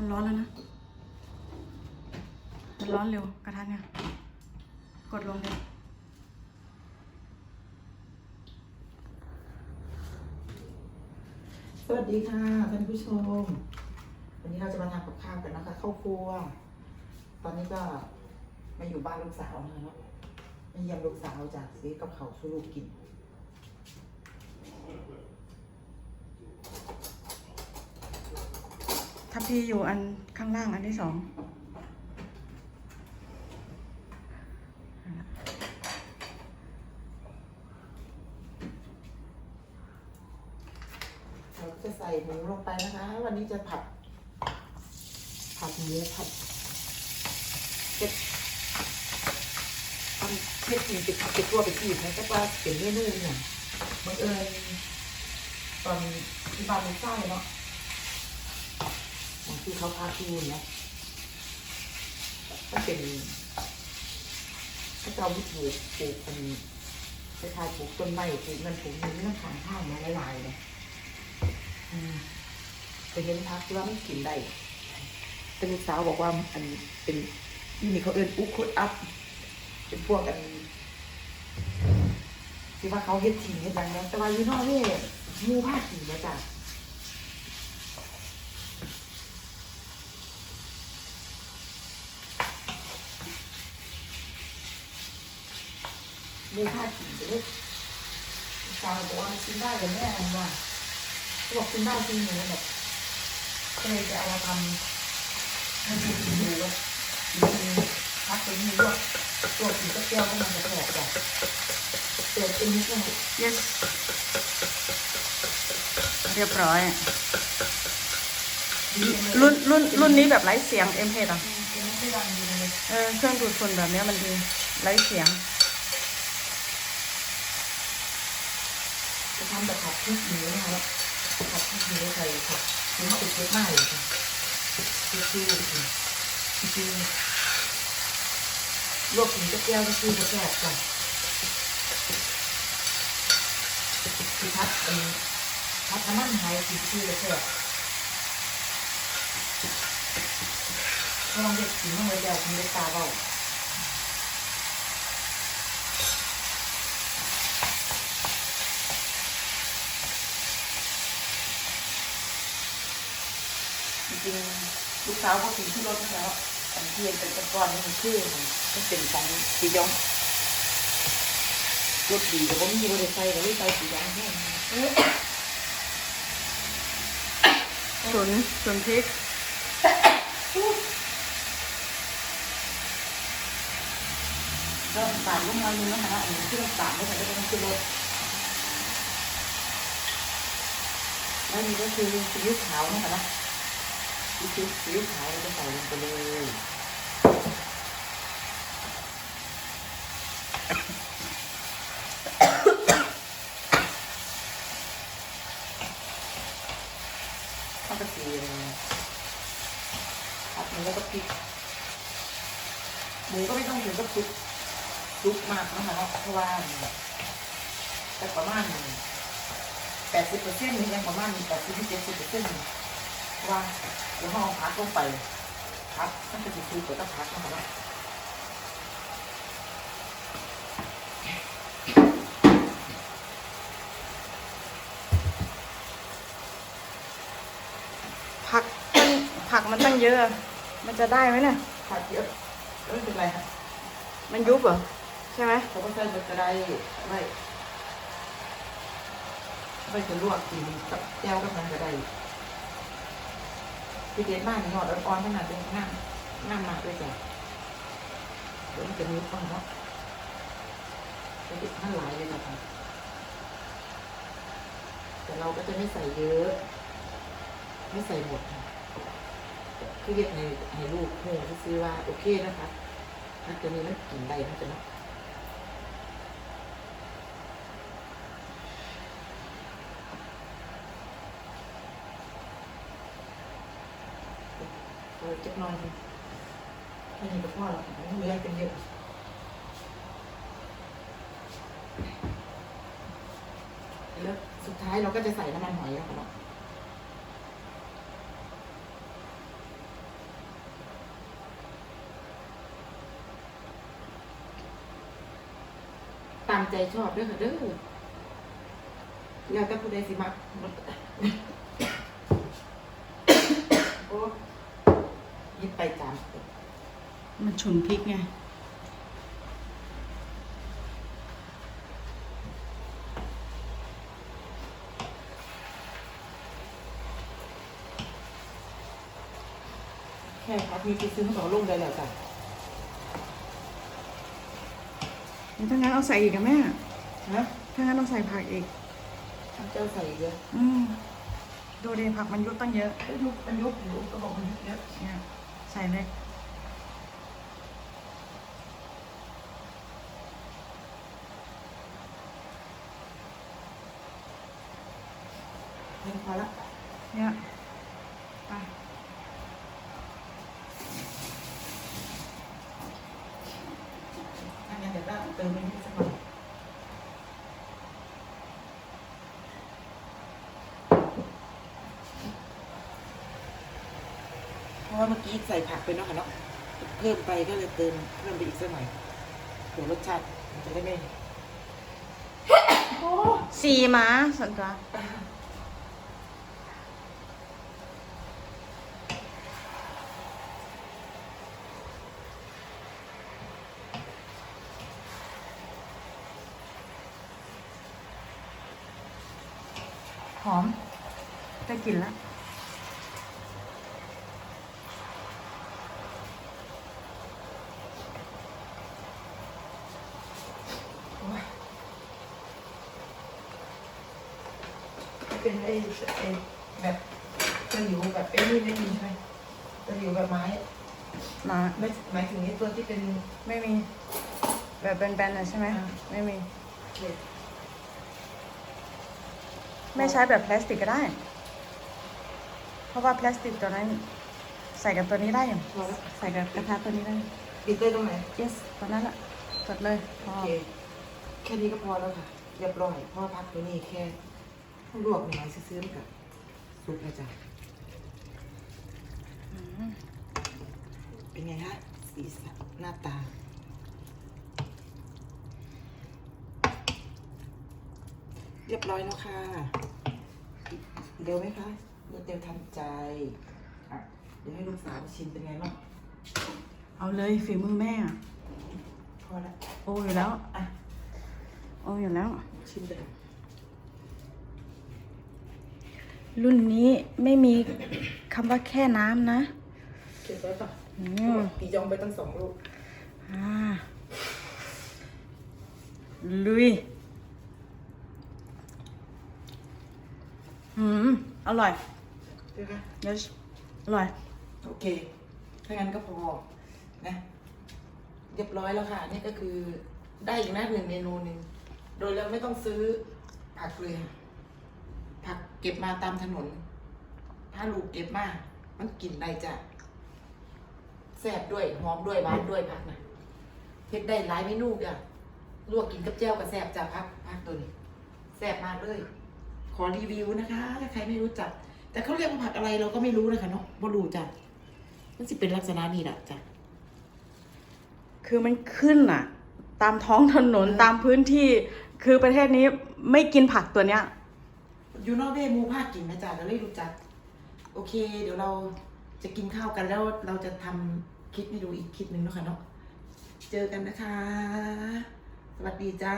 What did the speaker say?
มันร้อนแล้วนะ มันร้อนเร็วกระทะเนี่ย กดลงเลยสวัสดีค่ะท่านผู้ชม วันนี้เราจะมาทำกับข้าวกันนะคะข้าวครัว ตอนนี้ก็มาอยู่บ้านลูกสาวนะครับมาเยี่ยมลูกสาวจากซื้อกับเขาวสู้ลูกกิน ทัพพีอยู่อันข้างล่างอันที่สองเราจะใส่หมูลงไปนะคะ วันนี้จะผัด ผัดหมูผัดเผ็ดทำเผ็ดจริงเป็ดเผ็ดตัวไปทีนะแต่ว่าเป็นเมนูเนี่ยบังเอิญตอนที่บ้านลูกชายเนาะ ที่เขาพาที่นู่นนะก็เป็นเขาจะเอาไปปลูกปลูกเป็นคล้ายๆปลูกต้นไม้ปลูกเงินปลูกเงินเรื่องขางข้าวมาหลายๆเลยอืมไปเห็นพักที่ว่ามันกินได้แต่ลูกสาวบอกว่าอันเป็นนี่นี่เขาเอิ้นอุคุดอัพเป็นพวกกันที่ว่าเขาเฮ็ดทิ้งเฮ็ดหยังนะแต่ว่าอยู่นอกนี่มูผ้าทิ้งนะจ๊ะ หมูผ้าทิ้งเลยลูกสาวบอกว่ามันกินได้เลยแม่ว่าบอกคุณได้จริงหนูแบบก็เลยจะเอามาทำให้ดูกินดูว่ามีพักตรงนี้ด้วยตัวผีก็แก้วก็มันจะแตกจ้ะเตือนเป็นนิดหน่อย yes เรียบร้อย รุ่นรุ่นรุ่นนี้แบบไร้เสียงเอ็มเพอะเออเครื่องดูดฝุ่นแบบนี้มันดีไร้เสียง จะทำแบบผัดพ ริกหมูนะคะแล้วผัดพริกหมูใส่ผักหมูติดเยอะมากเลยค่ะคือคือคือลวกถึงจะแก้วก็คือจะแซ่บจ้ะคือพัดเป็นพัดน้ำมันหายคือคือจะแซ่บก็ลองเด็กกินมาเลยเดียวคุณเด็กตาเบา ริงๆลูกสาวเขากินที่รถแล้วอันที่เป็นตะกอนนี่มันชื่อมันมันเป็นของสียองรถดีแต่ว่ามีบริไฟกับไม่ไฟสียองแค่นี้ฉุนฉุนพริกก็ตามลูกมานึงนะคะอันนี้เครื่องตามไม่ใช่ก็ต้องขึ้นรถแล้วนี่ก็คือซีอิ๊วขาวนะคะนะ ซีอิ๊วซีอิ๊วขาวเราจะใส่ลงไปเลยข้าวกระเทียมผัดหมูแล้วก็พริกหมูก็ไม่ต้องถึงกับซุปซุปมากนะคะเพราะว่าแต่ประมาณแปดสิบเปอร์เซ็นต์นี่ยังประมาณแปดสิบถึงเจ็ดสิบเปอร์เซ็นต์ ว่าเดี๋ยวห้องพักลงไปพักต้องเป็นซุปก็ต้องพักนะคะผักมันผักมันตั้งเยอะ มันจะได้ไหมเนี่ยผัดเยอะไม่เป็นไรค่ะมันยุบเหรอ ใช่ไหมเขาก็ใส่เบอร์กระไดไม่ไม่จะลวกกินกับแก้วกับมันกระได พี่เด็ดมากหยอดอ่อนๆขนาดนี้ง่ามง่ามมากด้วยจ้ะเดี๋ยวมันจะนุ่มต้องเนาะจะติดท่านหลายเลยนะคะแต่เราก็จะไม่ใส่เยอะ ไม่ใส่หมดค่ะคือเรียกให้ให้ลูกหูที่ซื้อว่าโอเคนะคะถ้าตัวนี้มันกินได้นะจ๊ะเนาะ น้อยนึงไม่มีกับพ่อหรอกเลือดเป็นเยอะแล้วสุดท้ายเราก็จะใส่น้ำมันหอยแล้วค่ะตามใจชอบด้วยค่ะเด้อแล้วแต่ผู้ได้สิมา ยิบไปจามมันฉุนพริกไง แค่พักมีไปซื้อมาต่อลงได้แล้วจ้ะถ้างั้นเอาใส่อีกอะแม่ฮะถ้างั้นเอาใส่ผักอีกเอาเจ้าใส่เยอะอืมดูดิผักมันยุบตั้งเยอะมันยุบมันยุบอยู่ก็บอกมันยุบเยอะ เนี่ย ใส่เลยเพียงพอละเนี่ยไป อันนี้นเดี๋ยวเราเติมไปนิดสักหน่อย เมื่อกี้ใส่ผักไปเนาะค่ะเนาะเพิ่มไปก็เลยเติมเพิ่มไปอีกสักหน่อยเดี๋ยวรสชาติมันจะได้ไม่สีมาสันตัวหอมได้กลิ่นแล้ว เป็นไอ้ไอ้แบบตะหลิวแบบเป็นนี่ไม่มีใช่ไหมตะหลิวแบบไม้มาไม่หมายถึงไอ้ตัวที่เป็นไม่มี แบบแบนๆน่ะใช่ไหมอ่าไม่มี เหล็กไม่ใช้แบบพลาสติกก็ได้ เพราะว่าพลาสติกตัวนั้น ใส่กับตัวนี้ได้อย่างพอแล้วใส่กับกระทะตัวนี้ได้ ปิดได้ตรงไหน yes ตัวนั้นแหละกดเลยพโออเค แค่นี้ก็พอแล้วค่ะเรียบร้อยเพราะว่าพักตัวนี้แค่ลวกหน่อยซื้อๆมันกับสุกแล้วจ้ะอืมเป็นไงฮะสีสันหน้าตาเรียบร้อยแล้วค่ะเร็วไหมคะรวดเร็วทันใจอะเดี๋ยวให้ลูกสาวชิมเป็นไงบ้างเอาเลยฝีมือแม่อะพอละโอ้อยู่แล้ว อะโอ้อยู่แล้ว ชิมเลยรุ่นนี้ไม่มีคำว่าแค่น้ำนะเก็บไว้ป่ะอืมพี่จองไปตั้งสองลูกอ่าลุย อืม อร่อยใช่ไหม yes อร่อย โอเค ถ้างั้นก็พอ นะ เรียบร้อยแล้วค่ะ นี่ก็คือได้อีกนะหนึ่งเมนูหนึ่ง โดยเราไม่ต้องซื้อผักเลยค่ะผักเก็บมาตามถนน ถ้าลูกเก็บมา มันกินได้จ้ะแซ่บด้วยหอมด้วยหวานด้วยผักนะเฮ็ดได้หลายเมนูจ้ะลวกกินกับแจ่วกับแซ่บจ้ะผักผักตัวนี้แซ่บมากเลย ขอรีวิวนะคะ ถ้าใครไม่รู้จัก แต่เขาเรียกว่าผักอะไรเราก็ไม่รู้นะคะเนาะบ่รู้จ้ะมันสิเป็นลักษณะนี้แหละจ้ะคือมันขึ้นอะตามท้องถนนตามพื้นที่ คือประเทศนี้ไม่กินผักตัวเนี้ยยูโนเวมูภาคกินนะจ๊ะเราเลยรู้จัก โอเค เดี๋ยวเราจะกินข้าวกันแล้วเราจะทำคลิปให้ดูอีกคลิปหนึ่งเนาะค่ะเนาะ เจอกันนะคะ สวัสดีจ้า